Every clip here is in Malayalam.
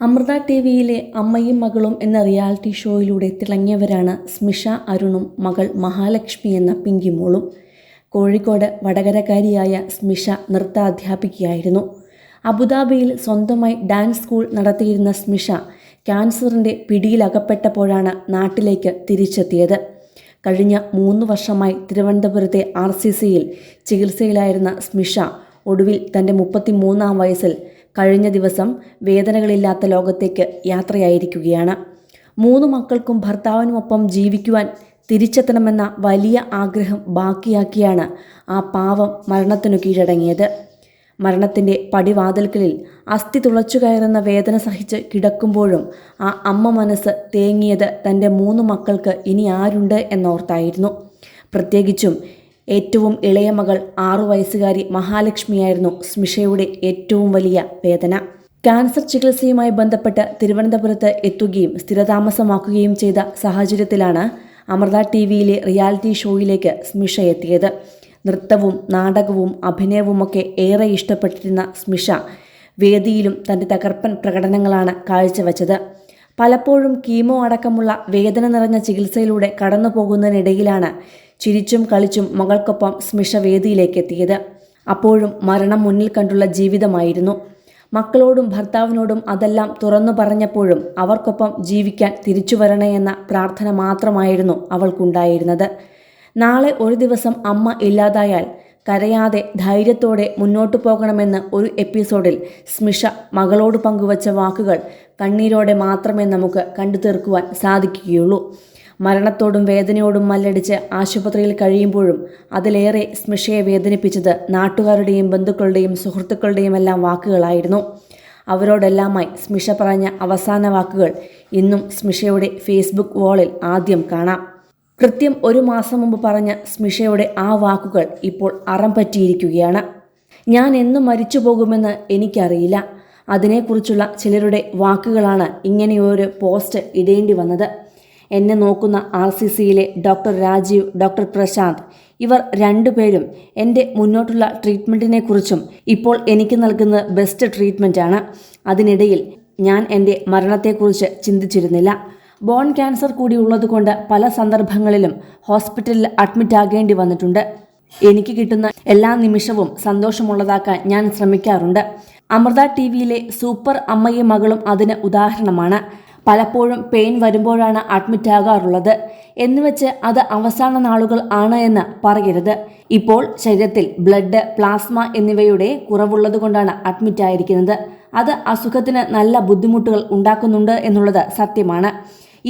അമൃത ടി വിയിലെ അമ്മയും മകളും എന്ന റിയാലിറ്റി ഷോയിലൂടെ തിളങ്ങിയവരാണ് സ്മിഷ അരുണും മകൾ മഹാലക്ഷ്മി എന്ന പിങ്കിമോളും കോഴിക്കോട് വടകരക്കാരിയായ സ്മിഷ നൃത്താധ്യാപികയായിരുന്നു അബുദാബിയിൽ സ്വന്തമായി ഡാൻസ് സ്കൂൾ നടത്തിയിരുന്ന സ്മിഷ ക്യാൻസറിന്റെ പിടിയിലകപ്പെട്ടപ്പോഴാണ് നാട്ടിലേക്ക് തിരിച്ചെത്തിയത്. കഴിഞ്ഞ മൂന്ന് വർഷമായി തിരുവനന്തപുരത്തെ ആർ സി സിയിൽ ചികിത്സയിലായിരുന്ന സ്മിഷ ഒടുവിൽ തന്റെ മുപ്പത്തിമൂന്നാം വയസ്സിൽ കഴിഞ്ഞ ദിവസം വേദനകളില്ലാത്ത ലോകത്തേക്ക് യാത്രയായിരിക്കുകയാണ്. മൂന്ന് മക്കൾക്കും ഭർത്താവിനുമൊപ്പം ജീവിക്കുവാൻ തിരിച്ചെത്തണമെന്ന വലിയ ആഗ്രഹം ബാക്കിയാക്കിയാണ് ആ പാവം മരണത്തിനു കീഴടങ്ങിയത്. മരണത്തിന്റെ പടിവാതിൽക്കലിൽ അസ്ഥി തുളച്ചു കയറുന്ന വേദന സഹിച്ച് കിടക്കുമ്പോഴും ആ അമ്മ മനസ്സ് തേങ്ങിയത് തന്റെ മൂന്ന് മക്കൾക്ക് ഇനി ആരുണ്ട് എന്നോർത്തായിരുന്നു. പ്രത്യേകിച്ചും ഏറ്റവും ഇളയ മകൾ ആറു വയസ്സുകാരി മഹാലക്ഷ്മിയായിരുന്നു സ്മിഷയുടെ ഏറ്റവും വലിയ വേദന. ക്യാൻസർ ചികിത്സയുമായി ബന്ധപ്പെട്ട് തിരുവനന്തപുരത്ത് എത്തുകയും സ്ഥിരതാമസമാക്കുകയും ചെയ്ത സാഹചര്യത്തിലാണ് അമൃത ടി വിയിലെ റിയാലിറ്റി ഷോയിലേക്ക് സ്മിഷ എത്തിയത്. നൃത്തവും നാടകവും അഭിനയവുമൊക്കെ ഏറെ ഇഷ്ടപ്പെട്ടിരുന്ന സ്മിഷ വേദിയിലും തന്റെ തകർപ്പൻ പ്രകടനങ്ങളാണ് കാഴ്ചവെച്ചത്. പലപ്പോഴും കീമോ അടക്കമുള്ള വേദന നിറഞ്ഞ ചികിത്സയിലൂടെ കടന്നു പോകുന്നതിനിടയിലാണ് ചിരിച്ചും കളിച്ചും മകൾക്കൊപ്പം സ്മിഷ വേദിയിലേക്ക് എത്തിയത് അപ്പോഴും മരണം മുന്നിൽ കണ്ടുള്ള ജീവിതമായിരുന്നു. മക്കളോടും ഭർത്താവിനോടും അതെല്ലാം തുറന്നു പറഞ്ഞപ്പോഴും അവർക്കൊപ്പം ജീവിക്കാൻ തിരിച്ചു വരണേ എന്ന പ്രാർത്ഥന മാത്രമായിരുന്നു അവൾക്കുണ്ടായിരുന്നത്. നാളെ ഒരു ദിവസം അമ്മ ഇല്ലാതായാൽ കരയാതെ ധൈര്യത്തോടെ മുന്നോട്ടു പോകണമെന്ന് ഒരു എപ്പിസോഡിൽ സ്മിഷ മകളോട് പങ്കുവച്ച വാക്കുകൾ കണ്ണീരോടെ മാത്രമേ നമുക്ക് കണ്ടു തീർക്കുവാൻ സാധിക്കുകയുള്ളൂ. മരണത്തോടും വേദനയോടും മല്ലടിച്ച് ആശുപത്രിയിൽ കഴിയുമ്പോഴും അതിലേറെ സ്മിഷയെ വേദനിപ്പിച്ചത് നാട്ടുകാരുടെയും ബന്ധുക്കളുടെയും സുഹൃത്തുക്കളുടെയും എല്ലാം വാക്കുകളായിരുന്നു. അവരോടെല്ലാമായി സ്മിഷ പറഞ്ഞ അവസാന വാക്കുകൾ ഇന്നും സ്മിഷയുടെ ഫേസ്ബുക്ക് വാളിൽ ആദ്യം കാണാം. കൃത്യം ഒരു മാസം മുമ്പ് പറഞ്ഞ സ്മിഷയുടെ ആ വാക്കുകൾ ഇപ്പോൾ അറം പറ്റിയിരിക്കുകയാണ്. ഞാൻ എന്നും മരിച്ചു പോകുമെന്ന് എനിക്കറിയില്ല. അതിനെക്കുറിച്ചുള്ള ചിലരുടെ വാക്കുകളാണ് ഇങ്ങനെയൊരു പോസ്റ്റ് ഇടേണ്ടി വന്നത്. എന്നെ നോക്കുന്ന ആർ സി സിയിലെ ഡോക്ടർ രാജീവ് ഡോക്ടർ പ്രശാന്ത്. ഇവർ രണ്ടുപേരും എന്റെ മുന്നോട്ടുള്ള ട്രീറ്റ്മെന്റിനെക്കുറിച്ചും ഇപ്പോൾ എനിക്ക് നൽകുന്ന ബെസ്റ്റ് ട്രീറ്റ്മെന്റാണ് അതിനിടയിൽ ഞാൻ എന്റെ മരണത്തെക്കുറിച്ച് ചിന്തിച്ചിരുന്നില്ല. ബോൺ ക്യാൻസർ കൂടി ഉള്ളതുകൊണ്ട് പല സന്ദർഭങ്ങളിലും ഹോസ്പിറ്റലിൽ അഡ്മിറ്റ് ആകേണ്ടി വന്നിട്ടുണ്ട്. എനിക്ക് കിട്ടുന്ന എല്ലാ നിമിഷവും സന്തോഷമുള്ളതാക്കാൻ ഞാൻ ശ്രമിക്കാറുണ്ട്. അമൃത ടി വിയിലെ സൂപ്പർ അമ്മയും മകളും അതിന് ഉദാഹരണമാണ്. പലപ്പോഴും പെയിൻ വരുമ്പോഴാണ് അഡ്മിറ്റ് ആകാറുള്ളത്. എന്നുവെച്ച് അത് അവസാന നാളുകൾ ആണ് എന്ന് പറയരുത്. ഇപ്പോൾ ശരീരത്തിൽ ബ്ലഡ് പ്ലാസ്മ എന്നിവയുടെ കുറവുള്ളതുകൊണ്ടാണ് അഡ്മിറ്റ് ആയിരിക്കുന്നത്. അത് അസുഖത്തിന് നല്ല ബുദ്ധിമുട്ടുകൾ ഉണ്ടാക്കുന്നുണ്ട് എന്നുള്ളത് സത്യമാണ്.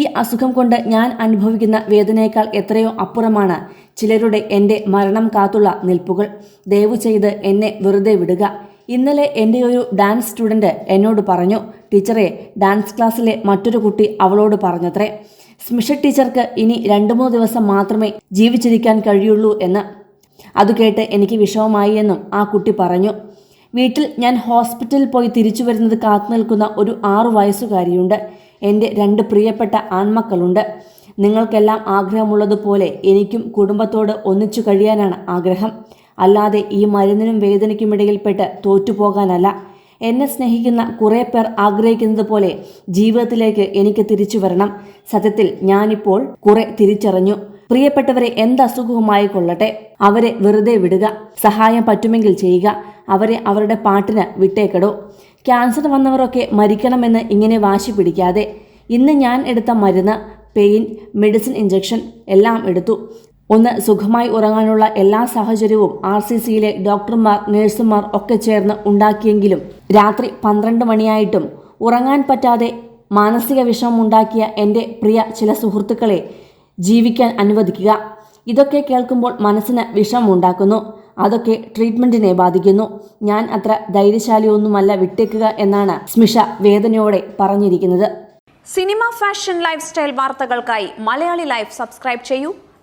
ഈ അസുഖം കൊണ്ട് ഞാൻ അനുഭവിക്കുന്ന വേദനയേക്കാൾ എത്രയോ അപ്പുറമാണ് ചിലരുടെ എന്റെ മരണം കാത്തുള്ള നിൽപ്പുകൾ. ദയവു ചെയ്ത് എന്നെ വെറുതെ വിടുക. ഇന്നലെ എന്റെ ഒരു ഡാൻസ് സ്റ്റുഡന്റ് എന്നോട് പറഞ്ഞു ടീച്ചറെ ഡാൻസ് ക്ലാസ്സിലെ മറ്റൊരു കുട്ടി അവളോട് പറഞ്ഞത്രേ. സ്മിഷ ടീച്ചർക്ക് ഇനി രണ്ടു മൂന്ന് ദിവസം മാത്രമേ ജീവിച്ചിരിക്കാൻ കഴിയുള്ളൂ എന്ന്. അത് കേട്ട് എനിക്ക് വിഷമമായി എന്നും ആ കുട്ടി പറഞ്ഞു. വീട്ടിൽ ഞാൻ ഹോസ്പിറ്റലിൽ പോയി തിരിച്ചു വരുന്നത് കാത്തു നിൽക്കുന്ന ഒരു ആറു വയസ്സുകാരിയുണ്ട്. എന്റെ രണ്ട് പ്രിയപ്പെട്ട ആൺമക്കളുണ്ട്. നിങ്ങൾക്കെല്ലാം ആഗ്രഹമുള്ളതുപോലെ എനിക്കും കുടുംബത്തോട് ഒന്നിച്ചു കഴിയാനാണ് ആഗ്രഹം. അല്ലാതെ ഈ മരുന്നിനും വേദനയ്ക്കുമിടയിൽപ്പെട്ട് തോറ്റുപോകാനല്ല. എന്നെ സ്നേഹിക്കുന്ന കുറേ പേർ ആഗ്രഹിക്കുന്നത് പോലെ ജീവിതത്തിലേക്ക് എനിക്ക് തിരിച്ചു വരണം. സത്യത്തിൽ ഞാനിപ്പോൾ കുറെ തിരിച്ചറിഞ്ഞു. പ്രിയപ്പെട്ടവരെ എന്ത് അസുഖവുമായി കൊള്ളട്ടെ? അവരെ വെറുതെ വിടുക. സഹായം പറ്റുമെങ്കിൽ ചെയ്യുക. അവരെ അവരുടെ പാട്ടിന് വിട്ടേക്കടോ. ക്യാൻസർ വന്നവരൊക്കെ മരിക്കണമെന്ന് ഇങ്ങനെ വാശി പിടിക്കാതെ. ഇന്ന് ഞാൻ എടുത്ത മരുന്ന് പെയിൻ മെഡിസിൻ ഇഞ്ചക്ഷൻ എല്ലാം എടുത്തു. ഒന്ന് സുഖമായി ഉറങ്ങാനുള്ള എല്ലാ സാഹചര്യവും ആർ സി സിയിലെ ഡോക്ടർമാർ നഴ്സുമാർ ഒക്കെ ചേർന്ന് ഉണ്ടാക്കിയെങ്കിലും രാത്രി പന്ത്രണ്ട് മണിയായിട്ടും ഉറങ്ങാൻ പറ്റാതെ മാനസിക വിഷമം ഉണ്ടാക്കിയ എന്റെ പ്രിയ ചില സുഹൃത്തുക്കളെ ജീവിക്കാൻ അനുവദിക്കുക. ഇതൊക്കെ കേൾക്കുമ്പോൾ മനസ്സിന് വിഷമം ഉണ്ടാക്കുന്നു അതൊക്കെ ട്രീറ്റ്മെന്റിനെ ബാധിക്കുന്നു. ഞാൻ അത്ര ധൈര്യശാലിയൊന്നുമല്ല വിട്ടേക്കുക എന്നാണ് സ്മിഷ വേദനയോടെ പറഞ്ഞിരിക്കുന്നത്. സിനിമ ഫാഷൻ ലൈഫ് സ്റ്റൈൽ വാർത്തകൾക്കായി മലയാളി ലൈഫ് സബ്സ്ക്രൈബ് ചെയ്യൂ.